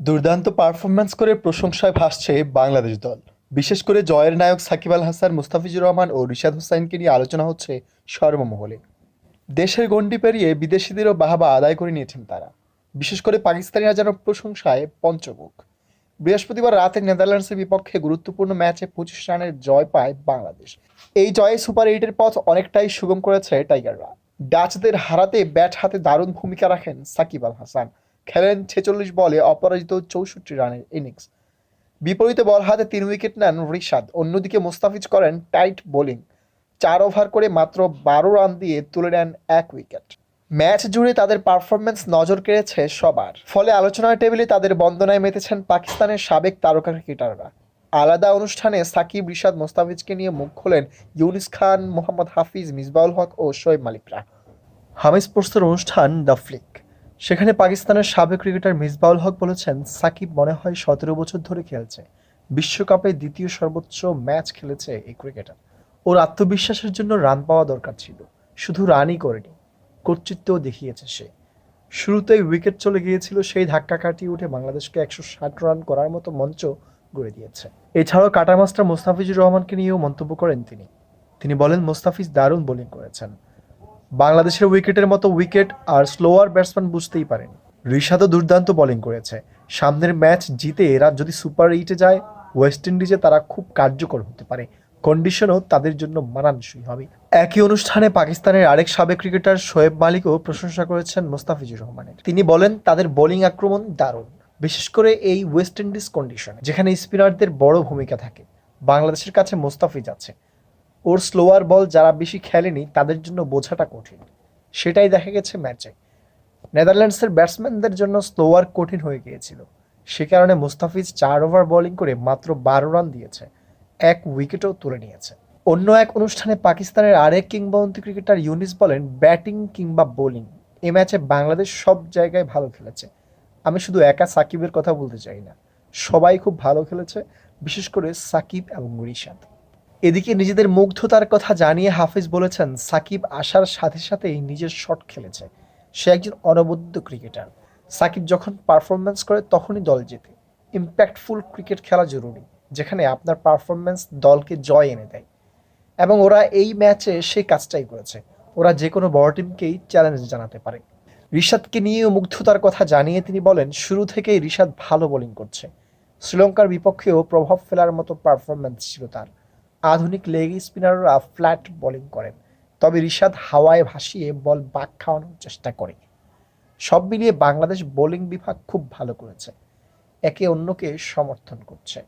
দুর্দান্ত পারফরম্যান্স করে প্রশংসায় ভাসছে বাংলাদেশ দল। বিশেষ করে জয়ের নায়ক সাকিব আল হাসান, মুস্তাফিজুর রহমান ও রিশাদ হোসাইনকে নিয়ে আলোচনা হচ্ছে সর্বমহলে। দেশের গণ্ডি পেরিয়ে বিদেশিদেরও বাহাবা আদায় করে নিয়েছেন তারা। বিশেষ করে পাকিস্তানিরা যেন প্রশংসায় পঞ্চমুখ। বৃহস্পতিবার রাতে নেদারল্যান্ডসের বিপক্ষে গুরুত্বপূর্ণ ম্যাচে পঁচিশ রানের জয় পায় বাংলাদেশ। এই জয়ে সুপার এইটের পথ অনেকটাই সুগম করেছে টাইগাররা। ডাচদের হারাতে ব্যাট হাতে দারুণ ভূমিকা রাখেন সাকিব আল হাসান। খেলেন ছেচল্লিশ বলে অপরাজিত চৌষট্টি রানের ইনিংস বিপরীতে বল হাতে তিন উইকেট নেন রিশাদ। অন্যদিকে মোস্তাফিজ করেন টাইট বোলিং। চার ওভার করে মাত্র বারো রান দিয়ে তুলে নেন এক উইকেট। ম্যাচ জুড়ে তাদের পারফরমেন্স নজর কেড়েছে সবার। ফলে আলোচনার টেবিলে তাদের বন্দনায় মেতেছেন পাকিস্তানের সাবেক তারকা ক্রিকেটাররা। আলাদা অনুষ্ঠানে সাকিব, রিশাদ, মোস্তাফিজকে নিয়ে মুখ খোলেন ইউনিস খান, মোহাম্মদ হাফিজ, মিসবাউল হক ও শোয়েব মালিকরা। হামিজ স্পোর্টসের অনুষ্ঠান দ্য ফ্লিক। সেখানে পাকিস্তানের সাবেক ক্রিকেটার মিসবাউল হক বলেছেন, সাকিব মনে হয় সতেরো বছর ধরে খেলছে। বিশ্বকাপে দ্বিতীয় সর্বোচ্চ ম্যাচ খেলেছে এই ক্রিকেটার। ওর আত্মবিশ্বাসের জন্য রান পাওয়া দরকার ছিল, শুধু রানই করেনি, কর্তৃত্বও দেখিয়েছে সে। শুরুতেই উইকেট চলে গিয়েছিল, সেই ধাক্কা কাটিয়ে উঠে বাংলাদেশকে একশো ষাট রান করার মতো মঞ্চ গড়ে দিয়েছে। এছাড়াও কাটার মাস্টার মোস্তাফিজুর রহমানকে নিয়েও মন্তব্য করেন তিনি। তিনি বলেন, মোস্তাফিজ দারুণ বোলিং করেছেন। বাংলাদেশের উইকেটের মতো উইকেট আর স্লোয়ার ব্যাটসম্যান বুঝতেই পারেন। ঋষাদও দুর্দান্ত বোলিং করেছে। সামনের ম্যাচ জিতে এরা যদি সুপার এইটে যায় ওয়েস্ট ইন্ডিজে তারা খুব কার্যকর হতে পারে। কন্ডিশনও তাদের জন্য মানানসই হবে। একই অনুষ্ঠানে পাকিস্তানের আরেক সাবেক ক্রিকেটার শোয়েব মালিকও প্রশংসা করেছেন মোস্তাফিজুর রহমানের। তিনি বলেন, তাদের বোলিং আক্রমণ দারুণ, বিশেষ করে এই ওয়েস্ট ইন্ডিজ কন্ডিশনে যেখানে স্পিনারদের বড় ভূমিকা থাকে। বাংলাদেশের কাছে মোস্তাফিজ আছে। ওর স্লোয়ার বল যারা বেশি খেলেনি, তাদের জন্য বোঝাটা কঠিন। সেটাই দেখা গেছে ম্যাচে নেদারল্যান্ডসের ব্যাটসম্যানদের জন্য স্লোয়ার কঠিন হয়ে গিয়েছিল। সে কারণে মুস্তাফিজ চার ওভার বোলিং করে মাত্র বারো রান দিয়েছে। এক উইকেটও তুলে নিয়েছে। অন্য এক অনুষ্ঠানে পাকিস্তানের আরেক কিংবদন্তি ক্রিকেটার ইউনিস বলেন ব্যাটিং কিংবা বোলিং এ ম্যাচে বাংলাদেশ সব জায়গায় ভালো খেলেছে। আমি শুধু একা সাকিবের কথা বলতে চাই না। সবাই খুব ভালো খেলেছে, বিশেষ করে সাকিব এবং রিশাদ। এদিকে নিজেদের মুগ্ধতার কথা জানিয়ে হাফিজ বলেছেন, সাকিব আসার সাথে সাথেই নিজের শট খেলেছে। সে একজন অনবদ্য ক্রিকেটার। সাকিব যখন পারফরমেন্স করে তখনই দল জেতে। ইম্প্যাক্টফুল ক্রিকেট খেলা জরুরি, যেখানে আপনার পারফরমেন্স দলকে জয় এনে দেয়। এবং ওরা এই ম্যাচে সেই কাজটাই করেছে। ওরা যে কোনো বড় টিমকেই চ্যালেঞ্জ জানাতে পারে। রিশাদকে নিয়েও মুগ্ধতার কথা জানিয়ে তিনি বলেন, শুরু থেকেই রিশাদ ভালো বোলিং করছে। শ্রীলঙ্কার বিপক্ষেও প্রভাব ফেলার মতো পারফরমেন্স ছিল তার। আধুনিক লেগ স্পিনাররা ফ্ল্যাট বোলিং করেন, তবে রিশাদ হাওয়ায় ভাসিয়ে বল বাক খাওয়ানোর চেষ্টা করে। সব মিলিয়ে বাংলাদেশ বোলিং বিভাগ খুব ভালো করেছে, একে অন্যকে সমর্থন করছে।